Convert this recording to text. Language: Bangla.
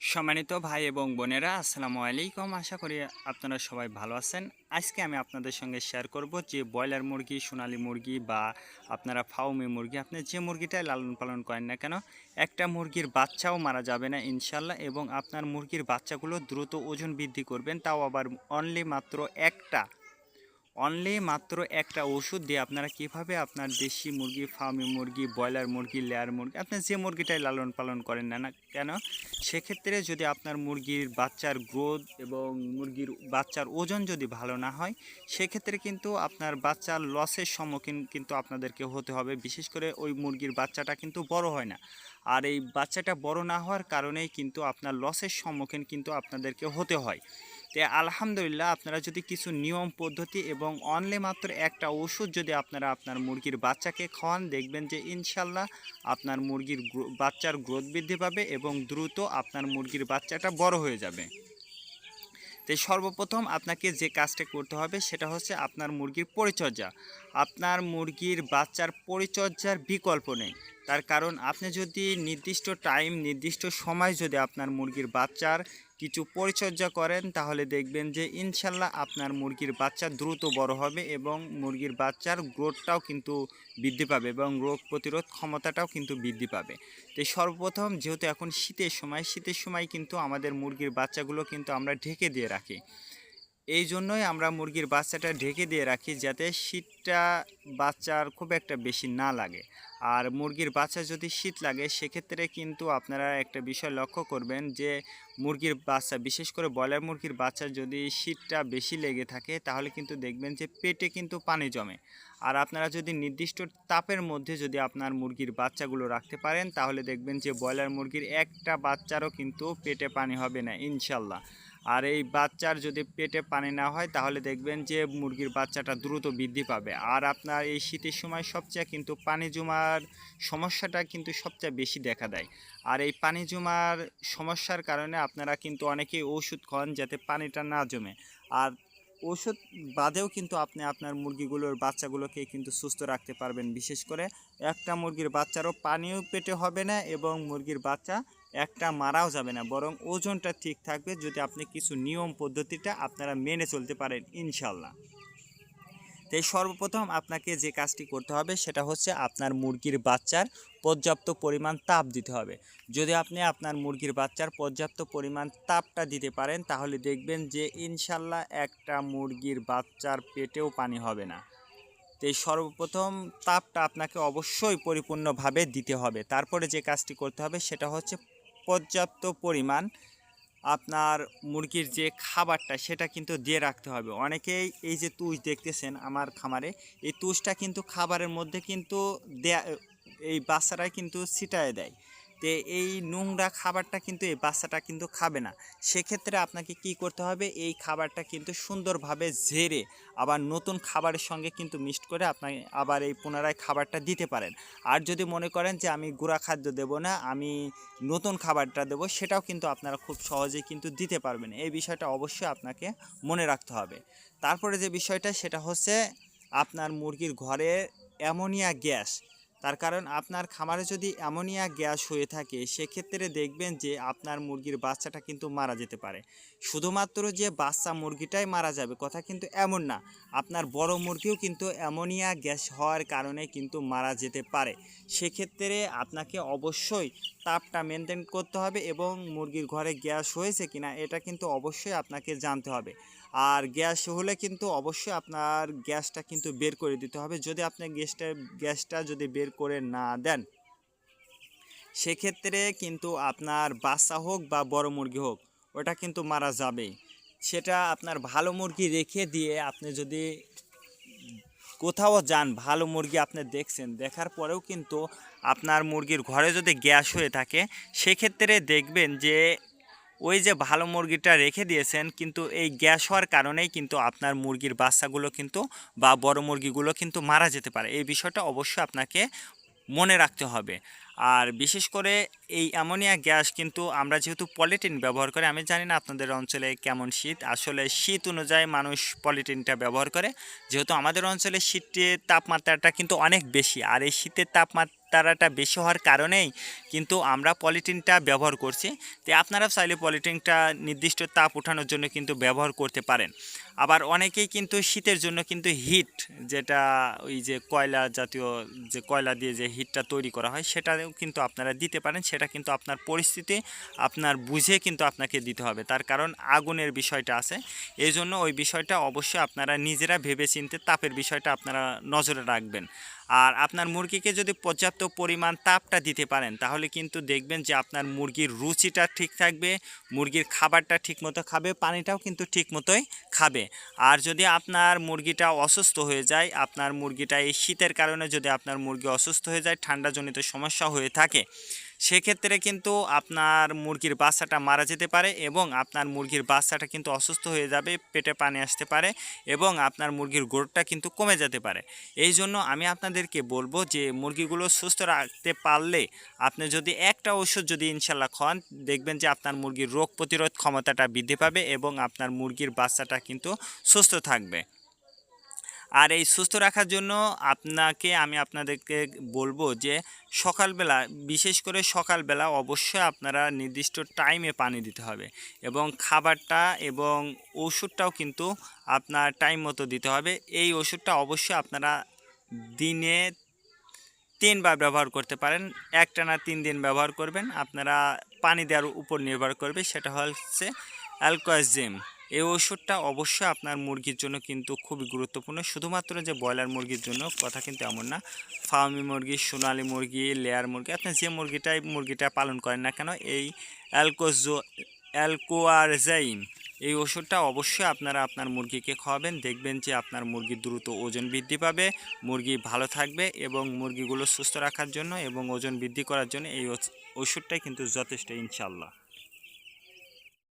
সম্মানিত ভাই এবং বোনেরা, আসসালামু আলাইকুম। আশা করি আপনারা সবাই ভালো আছেন। আজকে আমি আপনাদের সঙ্গে শেয়ার করব যে ব্রয়লার মুরগি, সোনালী মুরগি বা আপনারা ফাউমি মুরগি, আপনি যে মুরগিটাই লালন পালন করেন না কেন, একটা মুরগির বাচ্চাও মারা যাবে না ইনশাল্লাহ এবং আপনার মুরগির বাচ্চাগুলো দ্রুত ওজন বৃদ্ধি করবেন। তাও আবার অনলি মাত্র একটা অনলি মাত্র একটা ওষুধ দিয়ে আপনারা কীভাবে আপনার দেশি মুরগি ফার্মি মুরগি, ব্রয়লার মুরগি লেয়ার মুরগি, আপনি যে মুরগিটাই লালন পালন করেন না না কেন, সেক্ষেত্রে যদি আপনার মুরগির বাচ্চার গ্রোথ এবং মুরগির বাচ্চার ওজন যদি ভালো না হয়, সেক্ষেত্রে কিন্তু আপনার বাচ্চার লসের সম্মুখীন কিন্তু আপনাদেরকে হতে হবে। বিশেষ করে ওই মুরগির বাচ্চাটা কিন্তু বড় হয় না। আর এই বাচ্চাটা বড় না হওয়ার কারণেই কিন্তু আপনার লসের সম্মুখীন কিন্তু আপনাদেরকে হতে হয়। তো আলহামদুলিল্লাহ আপনারা যদি কিছু নিয়ম, পদ্ধতি এবং অনলি মাত্র একটা ওষুধ যদি আপনারা আপনার মুরগির বাচ্চাকে খাওয়ান, দেখবেন যে ইনশাল্লাহ আপনার মুরগির বাচ্চার গ্রোথ বৃদ্ধি পাবে এবং দ্রুত আপনার মুরগির বাচ্চাটা বড় হয়ে যাবে। তো সর্বপ্রথম আপনাকে যে কাজটা করতে হবে সেটা হচ্ছে আপনার মুরগির পরিচর্যা। আপনার মুরগির বাচ্চার পরিচর্যার বিকল্প নেই। তার কারণ আপনি যদি নির্দিষ্ট টাইম নির্দিষ্ট সময় যদি আপনার মুরগির বাচ্চার কিছু পরিচর্যা করেন, তাহলে দেখবেন যে ইনশাল্লাহ আপনার মুরগির বাচ্চা দ্রুত বড় হবে এবং মুরগির বাচ্চার গ্রোথটাও কিন্তু বৃদ্ধি পাবে এবং রোগ প্রতিরোধ ক্ষমতাটাও কিন্তু বৃদ্ধি পাবে। তো সর্বপ্রথম যেহেতু এখন শীতের সময় শীতের সময় কিন্তু আমাদের মুরগির বাচ্চাগুলো কিন্তু আমরা ঢেকে দিয়ে রাখি। এই জন্যই আমরা মুরগির বাচ্চাটা ঢেকে দিয়ে রাখি যাতে শীতটা বাচ্চার খুব একটা বেশি না লাগে। আর মুরগির বাচ্চা যদি শীত লাগে, সেক্ষেত্রে কিন্তু আপনারা একটা বিষয় লক্ষ্য করবেন যে মুরগির বাচ্চা, বিশেষ করে ব্রয়লার মুরগির বাচ্চা যদি শীতটা বেশি লেগে থাকে, তাহলে কিন্তু দেখবেন যে পেটে কিন্তু পানি জমে। আর আপনারা যদি নির্দিষ্ট তাপের মধ্যে যদি আপনার মুরগির বাচ্চাগুলো রাখতে পারেন, তাহলে দেখবেন যে ব্রয়লার মুরগির একটা বাচ্চারও কিন্তু পেটে পানি হবে না, ইনশাল্লাহ। আর এই বাচ্চার যদি পেটে পানি না হয়, তাহলে দেখবেন যে মুরগির বাচ্চাটা দ্রুত বৃদ্ধি পাবে। আর আপনার এই শীতের সময় সবচেয়ে কিন্তু পানি জমার সমস্যাটা কিন্তু সবচেয়ে বেশি দেখা দেয়। আর এই পানি জমার সমস্যার কারণে আপনারা কিন্তু অনেকেই ওষুধ খান যাতে পানিটা না জমে। আর ওষুধ বাদেও কিন্তু আপনি আপনার মুরগিগুলোর বাচ্চাগুলোকে কিন্তু সুস্থ রাখতে পারবেন। বিশেষ করে একটা মুরগির বাচ্চারও পানিও পেটে হবে না এবং মুরগির বাচ্চা একটা মারাও যাবে না, বরং ওজনটা ঠিক থাকবে যদি আপনি কিছু নিয়ম পদ্ধতিটা আপনারা মেনে চলতে পারেন ইনশাল্লাহ তাই সর্বপ্রথম আপনাকে যে কাজটি করতে হবে সেটা হচ্ছে আপনার মুরগির বাচ্চার পর্যাপ্ত পরিমাণ তাপ দিতে হবে। যদি আপনি আপনার মুরগির বাচ্চার পর্যাপ্ত পরিমাণ তাপটা দিতে পারেন, তাহলে দেখবেন যে ইনশাল্লাহ একটা মুরগির বাচ্চার পেটেও পানি হবে না। তো এই সর্বপ্রথম তাপটা আপনাকে অবশ্যই পরিপূর্ণভাবে দিতে হবে। তারপরে যে কাজটি করতে হবে সেটা হচ্ছে পর্যাপ্ত পরিমাণ আপনার মুরগির যে খাবারটা সেটা কিন্তু দিয়ে রাখতে হবে। অনেকেই এই যে তুষ দেখতেছেন আমার খামারে, এই তুষটা কিন্তু খাবারের মধ্যে কিন্তু দেয়া, এই বাচ্চারাই কিন্তু ছিটায় দেয়। তো এই নোংরা খাবারটা কিন্তু এই বাচ্চাটা কিন্তু খাবে না। সেক্ষেত্রে আপনাকে কি করতে হবে, এই খাবারটা কিন্তু সুন্দরভাবে ঝেড়ে আবার নতুন খাবারের সঙ্গে কিন্তু মিক্সড করে আপনি আবার এই পুনরায় খাবারটা দিতে পারেন। আর যদি মনে করেন যে আমি গুঁড়া খাদ্য দেব না, আমি নতুন খাবারটা দেবো, সেটাও কিন্তু আপনারা খুব সহজেই কিন্তু দিতে পারবেন। এই বিষয়টা অবশ্যই আপনাকে মনে রাখতে হবে। তারপরে যে বিষয়টা, সেটা হচ্ছে আপনার মুরগির ঘরে অ্যামোনিয়া গ্যাস। তার কারণ আপনার খামারে যদি অ্যামোনিয়া গ্যাস হয়ে থাকে, সেক্ষেত্রে দেখবেন যে আপনার মুরগির বাচ্চাটা কিন্তু মারা যেতে পারে। শুধুমাত্র যে বাচ্চা মুরগিটাই মারা যাবে কথা কিন্তু এমন না। আপনার বড় মুরগিও কিন্তু অ্যামোনিয়া গ্যাস হওয়ার কারণে কিন্তু মারা যেতে পারে। সেক্ষেত্রে আপনাকে অবশ্যই তাপটা মেনটেন করতে হবে এবং মুরগির ঘরে গ্যাস হয়েছে কিনা, এটা কিন্তু অবশ্যই আপনাকে জানতে হবে। আর গ্যাস হলে কিন্তু অবশ্যই আপনার গ্যাসটা কিন্তু বের করে দিতে হবে। যদি আপনি গ্যাসটা গ্যাসটা যদি বের করে না দেন, সেক্ষেত্রে কিন্তু আপনার বাচ্চা হোক বা বড় মুরগি হোক, ওটা কিন্তু মারা যাবে। সেটা আপনার ভালো মুরগি রেখে দিয়ে আপনি যদি কোথাও যান, ভালো মুরগি আপনি দেখছেন, দেখার পরেও কিন্তু আপনার মুরগির ঘরে যদি গ্যাস হয়ে থাকে, সেক্ষেত্রে দেখবেন যে ওই যে ভালো মুরগিটা রেখে দিয়েছেন, কিন্তু এই গ্যাস হওয়ার কারণেই কিন্তু আপনার মুরগির বাচ্চাগুলো কিন্তু বা বড় মুরগিগুলো কিন্তু মারা যেতে পারে। এই বিষয়টা অবশ্যই আপনাকে মনে রাখতে হবে। আর বিশেষ করে এই অ্যামোনিয়া গ্যাস কিন্তু আমরা যেহেতু পলিটিন ব্যবহার করি, আমি জানি না আপনাদের অঞ্চলে কেমন শীত। আসলে শীত অনুযায়ী মানুষ পলিটিনটা ব্যবহার করে। যেহেতু আমাদের অঞ্চলে শীতের তাপমাত্রাটা কিন্তু অনেক বেশি। আর এই শীতের তাপমাত্রাটা বেশি হওয়ার কারণেই কিন্তু আমরা পলিটিনটা ব্যবহার করছি। তো আপনারা চাইলে পলিটিনটা নির্দিষ্ট তাপ ওঠানোর জন্য কিন্তু ব্যবহার করতে পারেন। আবার অনেকেই কিন্তু শীতের জন্য কিন্তু হিট, যেটা ওই যে কয়লা জাতীয়, যে কয়লা দিয়ে যে হিটটা তৈরি করা হয়, সেটাও কিন্তু আপনারা দিতে পারেন। সেটা কিন্তু আপনার পরিস্থিতি, আপনার বুঝে কিন্তু আপনাকে দিতে হবে। তার কারণ আগুনের বিষয়টা আছে। এই জন্য ওই বিষয়টা অবশ্যই আপনারা নিজেরা ভেবে চিনতে তাপের বিষয়টা আপনারা নজরে রাখবেন। আর আপনার মুরগিকে যদি পর্যাপ্ত পরিমাণ তাপটা দিতে পারেন, তাহলে কিন্তু দেখবেন যে আপনার মুরগির রুচিটা ঠিক থাকবে, মুরগির খাবারটা ঠিকমতো খাবে, পানিটাও কিন্তু ঠিক মতোই খাবে। আর যদি আপনার মুরগিটা অসুস্থ হয়ে যায়, আপনার মুরগিটা এই শীতের কারণে যদি আপনার মুরগি অসুস্থ হয়ে যায়, ঠান্ডাজনিত সমস্যা হয়ে থাকে সেক্ষেত্রে কিন্তু আপনার মুরগির বাচ্চাটা মারা যেতে পারে এবং আপনার মুরগির বাচ্চাটা কিন্তু অসুস্থ হয়ে যাবে, পেটে পানি আসতে পারে এবং আপনার মুরগির গ্রোথটা কিন্তু কমে যেতে পারে। এই জন্য আমি আপনাদেরকে বলব যে মুরগিগুলো সুস্থ রাখতে পারলে আপনি যদি একটা ওষুধ যদি ইনশাল্লাহ খাওয়ান দেখবেন যে আপনার মুরগির রোগ প্রতিরোধ ক্ষমতাটা বৃদ্ধি পাবে এবং আপনার মুরগির বাচ্চাটা কিন্তু সুস্থ থাকবে। আর এই সুস্থ রাখার জন্য আপনাকে, আমি আপনাদেরকে বলব যে সকালবেলা, বিশেষ করে সকালবেলা অবশ্যই আপনারা নির্দিষ্ট টাইমে পানি দিতে হবে এবং খাবারটা এবং ওষুধটাও কিন্তু আপনার টাইম মতো দিতে হবে। এই ওষুধটা অবশ্যই আপনারা দিনে তিনবার ব্যবহার করতে পারেন, একটানা তিন দিন ব্যবহার করবেন। আপনারা পানি দেওয়ার উপর নির্ভর করবে, সেটা হচ্ছে অ্যালকোয়াজিম এই ওষুধটা অবশ্যই আপনার মুরগির জন্য কিন্তু খুবই গুরুত্বপূর্ণ। শুধুমাত্র যে ব্রয়লার মুরগির জন্য কথা কিন্তু এমন না। ফার্মি মুরগি, সোনালি মুরগি, লেয়ার মুরগি আপনি যে মুরগিটাই মুরগিটা পালন করেন না কেন, এই অ্যালকোজো অ্যালকোয়ারজাইম এই ওষুধটা অবশ্যই আপনারা আপনার মুরগিকে খাওয়াবেন। দেখবেন যে আপনার মুরগি দ্রুত ওজন বৃদ্ধি পাবে, মুরগি ভালো থাকবে এবং মুরগিগুলো সুস্থ রাখার জন্য এবং ওজন বৃদ্ধি করার জন্য এই ওষ- ওষুধটাই কিন্তু যথেষ্ট ইনশাল্লাহ